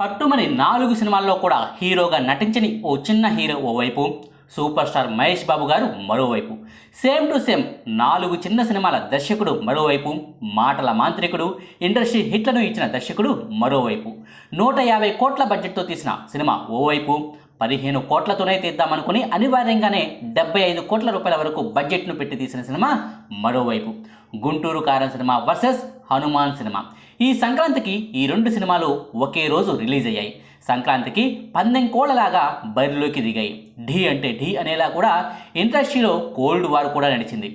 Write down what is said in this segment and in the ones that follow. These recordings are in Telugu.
పట్టుమని నాలుగు సినిమాల్లో కూడా హీరోగా నటించని ఓ చిన్న హీరో ఓవైపు సూపర్ స్టార్ మహేష్ బాబు గారు మరోవైపు. సేమ్ టు సేమ్ నాలుగు చిన్న సినిమాల దర్శకుడు మరోవైపు మాటల మాంత్రికుడు ఇండస్ట్రీ హిట్లను ఇచ్చిన దర్శకుడు మరోవైపు. నూట యాభై కోట్ల బడ్జెట్తో తీసిన సినిమా ఓవైపు పదిహేను కోట్లతోనే తీద్దామనుకుని అనివార్యంగానే డెబ్బై ఐదు కోట్ల రూపాయల వరకు బడ్జెట్ను పెట్టి తీసిన సినిమా మరోవైపు. గుంటూరు కారం సినిమా వర్సెస్ హనుమాన్ సినిమా. ఈ సంక్రాంతికి ఈ రెండు సినిమాలు ఒకే రోజు రిలీజ్ అయ్యాయి. సంక్రాంతికి పందెం కోళ్ళలాగా బరిలోకి దిగాయి. ఢీ అంటే ఢీ అనేలా కూడా ఇండస్ట్రీలో కోల్డ్ వార్ కూడా నడిచింది.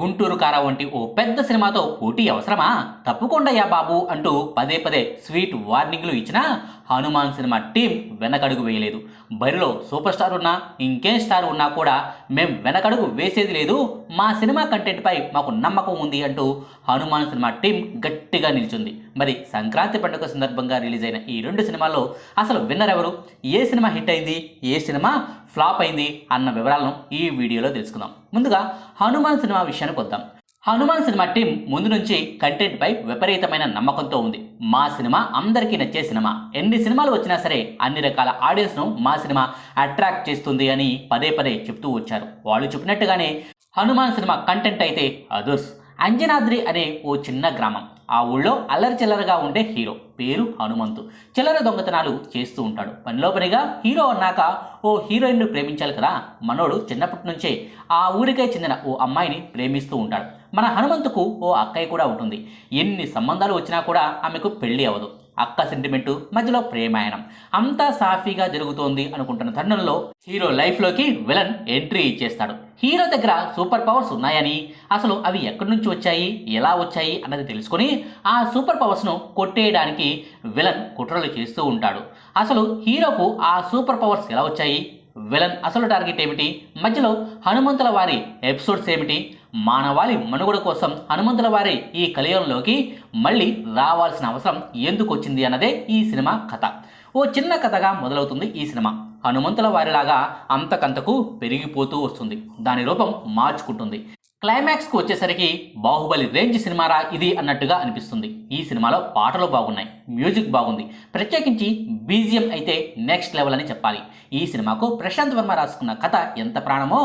గుంటూరు కార వంటి ఓ పెద్ద సినిమాతో పోటీ అవసరమా? తప్పుకొండయ్యా బాబు అంటూ పదే పదే స్వీట్ వార్నింగ్లు ఇచ్చినా హనుమాన్ సినిమా టీం వెనకడుగు వేయలేదు. బరిలో సూపర్ స్టార్ ఉన్నా ఇంకేం స్టార్ ఉన్నా కూడా మేము వెనకడుగు వేసేది లేదు. మా సినిమా కంటెంట్పై మాకు నమ్మకం ఉంది అంటూ హనుమాన్ సినిమా టీం గట్టిగా నిల్చుంది. మరి సంక్రాంతి పండుగ సందర్భంగా రిలీజ్ అయిన ఈ రెండు సినిమాల్లో అసలు విన్నర్ ఎవరు? ఏ సినిమా హిట్ అయింది? ఏ సినిమా ఫ్లాప్ అయింది? అన్న వివరాలను ఈ వీడియోలో తెలుసుకుందాం. ముందుగా హనుమాన్ సినిమా విషయానికి వద్దాం. హనుమాన్ సినిమా టీం ముందు నుంచి కంటెంట్పై విపరీతమైన నమ్మకంతో ఉంది. మా సినిమా అందరికీ నచ్చే సినిమా. ఎన్ని సినిమాలు వచ్చినా సరే అన్ని రకాల ఆడియన్స్ను మా సినిమా అట్రాక్ట్ చేస్తుంది అని పదే పదే చెప్తూ వచ్చారు. వాళ్ళు చెప్పినట్టుగానే హనుమాన్ సినిమా కంటెంట్ అయితే అదుర్స్. అంజనాద్రి అనే ఓ చిన్న గ్రామం. ఆ ఊళ్ళో అల్లరి చిల్లరగా ఉండే హీరో పేరు హనుమంతు. చిల్లర దొంగతనాలు చేస్తూ ఉంటాడు. పనిలో పనిగా హీరో అన్నాక ఓ హీరోయిన్ను ప్రేమించాలి కదా? మనోడు చిన్నప్పటి నుంచే ఆ ఊరికే చెందిన ఓ అమ్మాయిని ప్రేమిస్తూ ఉంటాడు. మన హనుమంతుకు ఓ అక్కయ్య కూడా ఉంటుంది. ఎన్ని సంబంధాలు వచ్చినా కూడా ఆమెకు పెళ్ళి అవ్వదు. అక్క సెంటిమెంటు మధ్యలో ప్రేమాయణం. అంతా సాఫీగా జరుగుతోంది అనుకుంటున్న తరుణంలో హీరో లైఫ్లోకి విలన్ ఎంట్రీ ఇచ్చేస్తాడు. హీరో దగ్గర సూపర్ పవర్స్ ఉన్నాయని అసలు అవి ఎక్కడి నుంచి వచ్చాయి ఎలా వచ్చాయి అన్నది తెలుసుకొని ఆ సూపర్ పవర్స్ను కొట్టేయడానికి విలన్ కుట్రలు చేస్తూ ఉంటాడు. అసలు హీరోకు ఆ సూపర్ పవర్స్ ఎలా వచ్చాయి? విలన్ అసలు టార్గెట్ ఏమిటి? మధ్యలో హనుమంతుల వారి ఎపిసోడ్స్ ఏమిటి? మానవాళి మనుగడ కోసం హనుమంతుల వారి ఈ కలియుగంలోకి మళ్ళీ రావాల్సిన అవసరం ఎందుకు వచ్చింది అన్నదే ఈ సినిమా కథ. ఓ చిన్న కథగా మొదలవుతుంది ఈ సినిమా. హనుమంతుల వారిలాగా అంతకంతకు పెరిగిపోతూ వస్తుంది. దాని రూపం మార్చుకుంటుంది. క్లైమాక్స్కు వచ్చేసరికి బాహుబలి రేంజ్ సినిమారా ఇది అన్నట్టుగా అనిపిస్తుంది. ఈ సినిమాలో పాటలు బాగున్నాయి మ్యూజిక్ బాగుంది. ప్రత్యేకించి బీజిఎం అయితే నెక్స్ట్ లెవెల్ అని చెప్పాలి. ఈ సినిమాకు ప్రశాంత్ వర్మ రాసుకున్న కథ ఎంత ప్రాణమో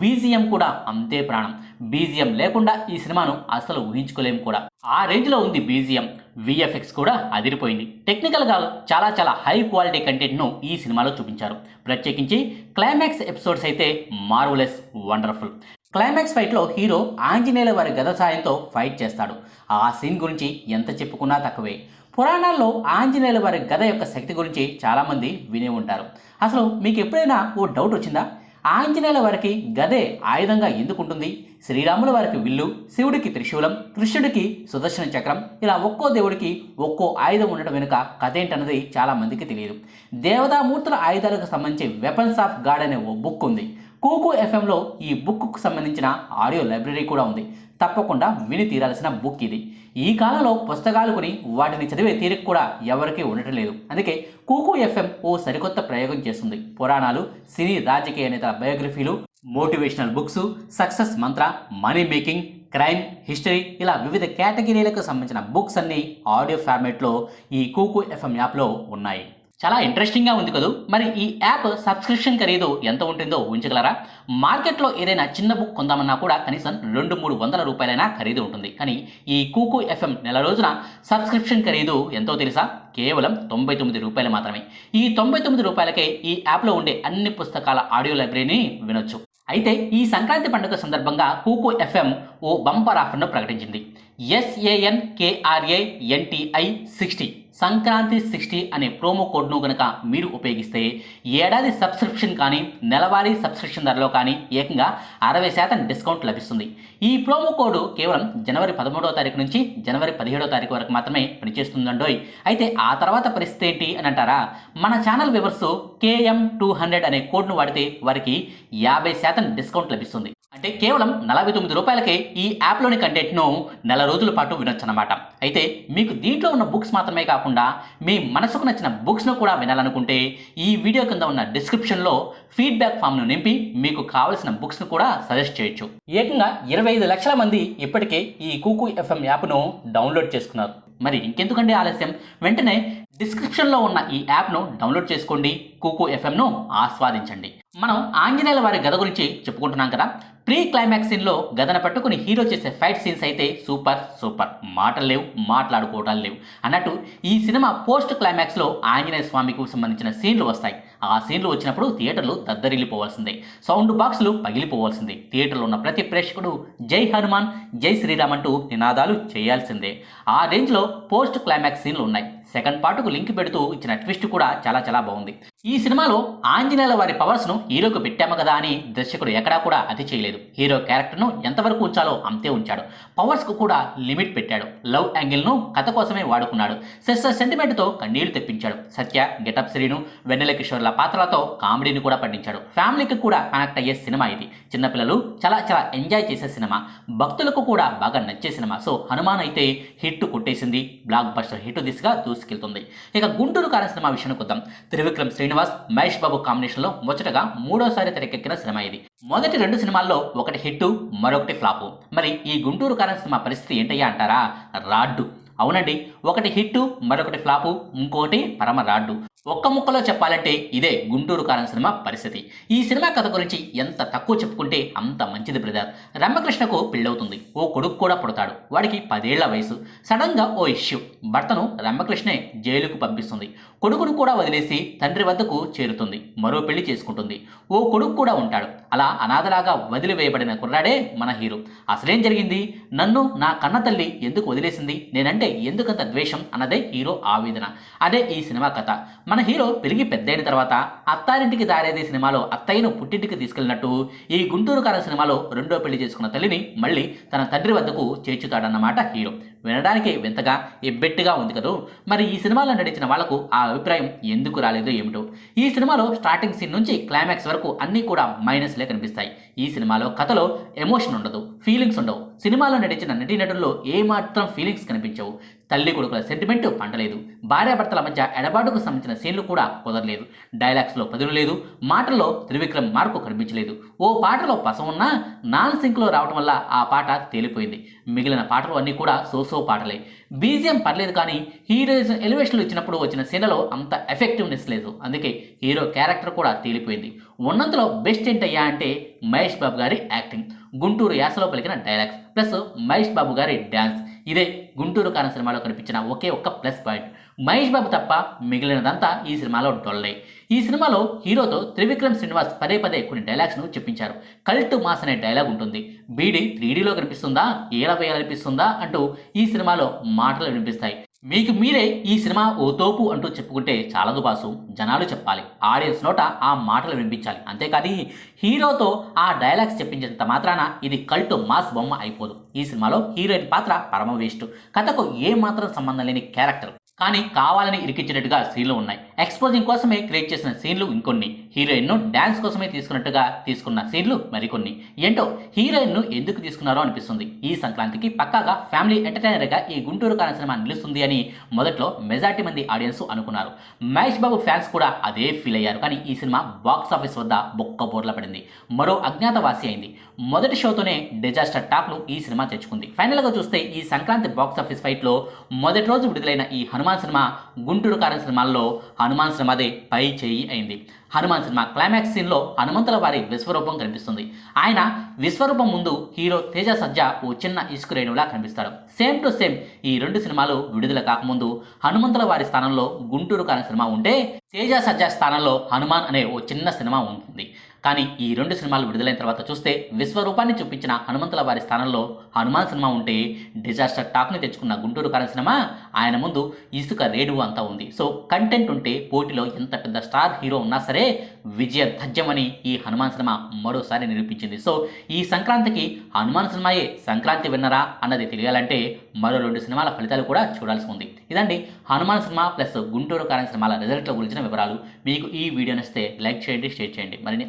బీజిఎం కూడా అంతే ప్రాణం. బీజిఎం లేకుండా ఈ సినిమాను అసలు ఊహించుకోలేము కూడా. ఆ రేంజ్లో ఉంది బీజిఎం విఎఫ్ఎక్స్ కూడా అదిరిపోయింది. టెక్నికల్గా చాలా చాలా హై క్వాలిటీ కంటెంట్ను ఈ సినిమాలో చూపించారు. ప్రత్యేకించి క్లైమాక్స్ ఎపిసోడ్స్ అయితే మార్వలెస్ వండర్ఫుల్. క్లైమాక్స్ ఫైట్లో హీరో ఆంజనేయుల వారి గద సాయంతో ఫైట్ చేస్తాడు. ఆ సీన్ గురించి ఎంత చెప్పుకున్నా తక్కువే. పురాణాల్లో ఆంజనేయుల వారి గద యొక్క శక్తి గురించి చాలామంది వినే ఉంటారు. అసలు మీకు ఎప్పుడైనా ఓ డౌట్ వచ్చిందా? ఆంజనేయుల వారికి గదే ఆయుధంగా ఎందుకుంటుంది శ్రీరాముల వారికి విల్లు శివుడికి త్రిశూలం కృష్ణుడికి సుదర్శన చక్రం ఇలా ఒక్కో దేవుడికి ఒక్కో ఆయుధం ఉండడం వెనుక కథ ఏంటన్నది చాలా మందికి తెలియదు. దేవతామూర్తుల ఆయుధాలకు సంబంధించి వెపన్స్ ఆఫ్ గాడ్ అనే ఓ బుక్ ఉంది. కూకు ఎఫ్ఎంలో ఈ బుక్కు సంబంధించిన ఆడియో లైబ్రరీ కూడా ఉంది. తప్పకుండా విని తీరాల్సిన బుక్ ఇది. ఈ కాలంలో పుస్తకాలు కొని వాటిని చదివే తీరిక కూడా ఎవరికీ ఉండటం లేదు. అందుకే కూకు ఎఫ్ఎం ఓ సరికొత్త ప్రయోగం చేస్తుంది. పురాణాలు సినీ రాజకీయ నేతల బయోగ్రఫీలు మోటివేషనల్ బుక్స్ సక్సెస్ మంత్ర మనీ మేకింగ్ క్రైమ్ హిస్టరీ ఇలా వివిధ కేటగిరీలకు సంబంధించిన బుక్స్ అన్నీ ఆడియో ఫార్మేట్లో ఈ కూకు ఎఫ్ఎం యాప్లో ఉన్నాయి. చాలా ఇంట్రెస్టింగ్గా ఉంది కదూ. మరి ఈ యాప్ సబ్స్క్రిప్షన్ ఖరీదు ఎంత ఉంటుందో ఊహించగలరా? మార్కెట్లో ఏదైనా చిన్న బుక్ కొందామన్నా కూడా కనీసం రెండు మూడు వందల రూపాయలైనా ఖరీదు ఉంటుంది. కానీ ఈ కూకు ఎఫ్ఎం నెల రోజున సబ్స్క్రిప్షన్ ఖరీదు ఎంతో తెలుసా? కేవలం తొంభై తొమ్మిది రూపాయలు మాత్రమే. ఈ తొంభై తొమ్మిది రూపాయలకే ఈ యాప్లో ఉండే అన్ని పుస్తకాల ఆడియో లైబ్రరీని వినొచ్చు. అయితే ఈ సంక్రాంతి పండుగ సందర్భంగా కూకు ఎఫ్ఎం ఓ బంపర్ ఆఫర్ను ప్రకటించింది. S A N K R A N T I sixty Sankranti sixty అనే ప్రోమో కోడ్ను కనుక మీరు ఉపయోగిస్తే ఏడాది సబ్స్క్రిప్షన్ కానీ నెలవారీ సబ్స్క్రిప్షన్ ధరలో కానీ ఏకంగా అరవై శాతం డిస్కౌంట్ లభిస్తుంది. ఈ ప్రోమో కోడ్ కేవలం జనవరి పదమూడవ తారీఖు నుంచి జనవరి పదిహేడవ తారీఖు వరకు మాత్రమే పనిచేస్తుందండోయ్. అయితే ఆ తర్వాత పరిస్థితి ఏంటి అని అంటారా? మన channel viewers K M two hundred అనే కోడ్ను వాడితే వారికి యాభై శాతం డిస్కౌంట్ లభిస్తుంది. అంటే కేవలం నలభై తొమ్మిది రూపాయలకే ఈ యాప్లోని కంటెంట్ను నెల రోజుల పాటు వినొచ్చు అనమాట అయితే మీకు దీంట్లో ఉన్న బుక్స్ మాత్రమే కాకుండా మీ మనసుకు నచ్చిన బుక్స్ను కూడా వినాలనుకుంటే ఈ వీడియో కింద ఉన్న డిస్క్రిప్షన్లో ఫీడ్బ్యాక్ ఫామ్ను నింపి మీకు కావలసిన బుక్స్ను కూడా సజెస్ట్ చేయొచ్చు. ఏకంగా ఇరవై ఐదు లక్షల మంది ఇప్పటికే ఈ కూకు ఎఫ్ఎం యాప్ను డౌన్లోడ్ చేసుకున్నారు. మరి ఇంకెందుకంటే ఆలస్యం? వెంటనే డిస్క్రిప్షన్లో ఉన్న ఈ యాప్ను డౌన్లోడ్ చేసుకోండి కూకు ఎఫ్ఎంను ఆస్వాదించండి. మనం ఆంజనేయుల వారి గద గురించి చెప్పుకుంటున్నాం కదా. ప్రీ క్లైమాక్స్ సీన్లో గదన పట్టుకుని హీరో చేసే ఫైట్ సీన్స్ అయితే సూపర్ సూపర్. మాటలు లేవు మాట్లాడుకోవటాలు లేవు. అన్నట్టు ఈ సినిమా పోస్ట్ క్లైమాక్స్లో ఆంజనేయ స్వామికి సంబంధించిన సీన్లు వస్తాయి. ఆ సీన్లు వచ్చినప్పుడు థియేటర్లు దద్దరిల్లిపోవాల్సిందే. సౌండ్ బాక్సులు పగిలిపోవాల్సిందే. థియేటర్లో ఉన్న ప్రతి ప్రేక్షకుడు జై హనుమాన్ జై శ్రీరామ్ అంటూ నినాదాలు చేయాల్సిందే. ఆ రేంజ్లో పోస్ట్ క్లైమాక్స్ సీన్లు ఉన్నాయి. సెకండ్ పార్ట్కు లింక్ పెడుతూ ఇచ్చిన ట్విస్ట్ కూడా చాలా చాలా బాగుంది. ఈ సినిమాలో ఆంజనేయుల వారి పవర్స్ను హీరోకు పెట్టాము కదా అని దర్శకుడు ఎక్కడా కూడా అతి చేయలేదు. హీరో క్యారెక్టర్ను ఎంతవరకు ఉంచాలో అంతే ఉంచాడు. పవర్స్కు కూడా లిమిట్ పెట్టాడు. లవ్ యాంగిల్ను కథ కోసమే వాడుకున్నాడు. సిస్టర్ సెంటిమెంట్తో కన్నీళ్ళు తెప్పించాడు. సత్య గెటప్ శ్రీను వెన్నెల కిషోర్ల పాత్రలతో కామెడీని కూడా పండించాడు. ఫ్యామిలీకి కూడా కనెక్ట్ అయ్యే సినిమా ఇది. చిన్నపిల్లలు చాలా చాలా ఎంజాయ్ చేసే సినిమా. భక్తులకు కూడా బాగా నచ్చే సినిమా. సో హనుమాన్ అయితే హిట్ కొట్టేసింది. బ్లాక్ బస్టర్ హిట్ దిశగా దూసుకెళ్తుంది. ఇక గుంటూరు కారణ సినిమా విషయానికి వద్దాం. త్రివిక్రమ్ శ్రీనివాస్ మహేష్ బాబు కాంబినేషన్లో ముచ్చటగా మూడోసారి తెరకెక్కిన సినిమా ఇది. మొదటి రెండు సినిమాల్లో ఒకటి హిట్ మరొకటి ఫ్లాపు. మరి ఈ గుంటూరు కారం సినిమా పరిస్థితి ఏంటయ్యా అంటారా? రాడ్డు. అవునండి ఒకటి హిట్ మరొకటి ఫ్లాపు ఇంకోటి పరమ రాడ్డు. ఒక్క ముక్కలో చెప్పాలంటే ఇదే గుంటూరు కారం సినిమా పరిస్థితి. ఈ సినిమా కథ గురించి ఎంత తక్కువ చెప్పుకుంటే అంత మంచిది బ్రదర్. రమ్యకృష్ణకు పెళ్ళవుతుంది. ఓ కొడుకు కూడా పుడతాడు. వాడికి పదేళ్ళ వయసు. సడన్గా ఓ ఇష్యూ. భర్తను రమ్యకృష్ణే జైలుకు పంపిస్తుంది. కొడుకును కూడా వదిలేసి తండ్రి వద్దకు చేరుతుంది. మరో పెళ్ళి చేసుకుంటుంది. ఓ కొడుకు కూడా ఉంటాడు. అలా అనాథలాగా వదిలివేయబడిన కుర్రాడే మన హీరో. అసలేం జరిగింది? నన్ను నా కన్న తల్లి ఎందుకు వదిలేసింది? నేనంటే ఎందుకంత ద్వేషం అన్నదే హీరో ఆవేదన. అదే ఈ సినిమా కథ. మన హీరో పెరిగి పెద్దయిన తర్వాత అత్తారింటికి దారేది సినిమాలో అత్తయ్యను పుట్టింటికి తీసుకెళ్ళినట్టు ఈ గుంటూరు కార సినిమాలో రెండో పెళ్ళి చేసుకున్న తల్లిని మళ్ళీ తన తండ్రి వద్దకు చేర్చుతాడన్నమాట హీరో. వినడానికి వింతగా ఎబ్బెట్టుగా ఉంది కదూ? మరి ఈ సినిమాలో నడిచిన వాళ్ళకు ఆ అభిప్రాయం ఎందుకు రాలేదో ఏమిటో? ఈ సినిమాలో స్టార్టింగ్ సీన్ నుంచి క్లైమాక్స్ వరకు అన్నీ కూడా మైనస్లే కనిపిస్తాయి. ఈ సినిమాలో కథలో ఎమోషన్ ఉండదు ఫీలింగ్స్ ఉండవు. సినిమాలో నడిచిన నటీనటుల్లో ఏమాత్రం ఫీలింగ్స్ కనిపించవు. తల్లి కొడుకుల సెంటిమెంట్ పండలేదు. భార్యాభర్తల మధ్య ఎడబాటుకు సంబంధించిన సీన్లు కూడా కుదరలేదు. డైలాగ్స్లో పదులు లేదు. మాటల్లో త్రివిక్రమ్ మార్కు కనిపించలేదు. ఓ పాటలో పసం ఉన్నా నాన్ సింక్లో రావడం వల్ల ఆ పాట తేలిపోయింది. మిగిలిన పాటలు అన్నీ కూడా సోసో పాటలే. బీజిఎం పర్లేదు కానీ హీరోయిజం ఎలివేషన్లు ఇచ్చినప్పుడు వచ్చిన సీన్లలో అంత ఎఫెక్టివ్నెస్ లేదు. అందుకే హీరో క్యారెక్టర్ కూడా తేలిపోయింది. ఉన్నంతలో బెస్ట్ ఏంటయ్యా అంటే మహేష్ బాబు గారి యాక్టింగ్. గుంటూరు యాసలో పలికిన డైలాగ్స్. ప్లస్ మహేష్ బాబు గారి డ్యాన్స్ ఇదే గుంటూరు కారణ సినిమాలో కనిపించిన ఒకే ఒక్క ప్లస్ పాయింట్. మహేష్ బాబు తప్ప మిగిలినదంతా ఈ సినిమాలో డొల్లే. ఈ సినిమాలో హీరోతో త్రివిక్రమ్ శ్రీనివాస్ పదే పదే కొన్ని డైలాగ్స్ను చెప్పించారు. కల్ట్ మాస్ అనే డైలాగ్ ఉంటుంది. బీడీ త్రీడీలో కనిపిస్తుందా? ఏలా వేయాలనిపిస్తుందా? అంటూ ఈ సినిమాలో మాటలు వినిపిస్తాయి. మీకు మీరే ఈ సినిమా ఓ తోపు అంటూ చెప్పుకుంటే చాలదు బాసు. జనాలు చెప్పాలి. ఆడియన్స్ నోట ఆ మాటలు వినిపించాలి. అంతేకాని హీరోతో ఆ డైలాగ్స్ చెప్పించేంత మాత్రాన ఇది కల్ట్ మాస్ బొమ్మ అయిపోదు. ఈ సినిమాలో హీరోయిన్ పాత్ర పరమ వేస్ట్ కథకు ఏ మాత్రం సంబంధం లేని క్యారెక్టర్ కానీ కావాలని ఇరికించేటట్టుగా స్త్రీలు ఉన్నాయి. ఎక్స్పోజింగ్ కోసమే క్రియేట్ చేసిన సీన్లు ఇంకొన్ని. హీరోయిన్ను డ్యాన్స్ కోసమే తీసుకున్నట్టుగా తీసుకున్న సీన్లు మరికొన్ని. ఏంటో? హీరోయిన్ను ఎందుకు తీసుకున్నారో అనిపిస్తుంది. ఈ సంక్రాంతికి పక్కాగా ఫ్యామిలీ ఎంటర్టైనర్గా ఈ గుంటూరు కాన సినిమా నిలుస్తుంది అని మొదట్లో మెజార్టీ మంది ఆడియన్స్ అనుకున్నారు. మహేష్ బాబు ఫ్యాన్స్ కూడా అదే ఫీల్ అయ్యారు. కానీ ఈ సినిమా బాక్స్ ఆఫీస్ వద్ద బొక్క బోర్ల పడింది. మరో అజ్ఞాతవాసి అయింది. మొదటి షోతోనే డిజాస్టర్ టాక్ను ఈ సినిమా తెచ్చుకుంది. ఫైనల్గా చూస్తే ఈ సంక్రాంతి బాక్స్ ఆఫీస్ ఫైట్లో మొదటి రోజు విడుదలైన ఈ హనుమాన్ సినిమా గుంటూరు కారణ సినిమాల్లో హనుమాన్ సినిమాదే పై చేయి అయింది. హనుమాన్ సినిమా క్లైమాక్స్ సీన్లో హనుమంతుల వారి విశ్వరూపం కనిపిస్తుంది. ఆయన విశ్వరూపం ముందు హీరో తేజ సజ్జ ఓ చిన్న ఇసుక రేణువులా కనిపిస్తాడు. సేమ్ టు సేమ్ ఈ రెండు సినిమాలు విడుదల కాకముందు హనుమంతుల వారి స్థానంలో గుంటూరు కాని సినిమా ఉంటే తేజ సజ్జ స్థానంలో హనుమాన్ అనే ఓ చిన్న సినిమా ఉంటుంది. కానీ ఈ రెండు సినిమాలు విడుదలైన తర్వాత చూస్తే విశ్వరూపాన్ని చూపించిన హనుమంతుల వారి స్థానంలో హనుమాన్ సినిమా ఉంటే డిజాస్టర్ టాక్ని తెచ్చుకున్న గుంటూరు కారణ సినిమా ఆయన ముందు ఇసుక రేణువు అంతా ఉంది. సో కంటెంట్ ఉంటే పోటీలో ఎంత పెద్ద స్టార్ హీరో ఉన్నా సరే విజయ ధజ్యమని ఈ హనుమాన్ సినిమా మరోసారి నిరూపించింది. సో ఈ సంక్రాంతికి హనుమాన్ సినిమాయే సంక్రాంతి విన్నరా అన్నది తెలియాలంటే మరో రెండు సినిమాల ఫలితాలు కూడా చూడాల్సి ఉంది. ఇదండి హనుమాన్ సినిమా ప్లస్ గుంటూరు కారణ సినిమాల రిజల్ట్ల గురించిన వివరాలు. మీకు ఈ వీడియో నచ్చితే లైక్ చేయండి షేర్ చేయండి. మరిన్ని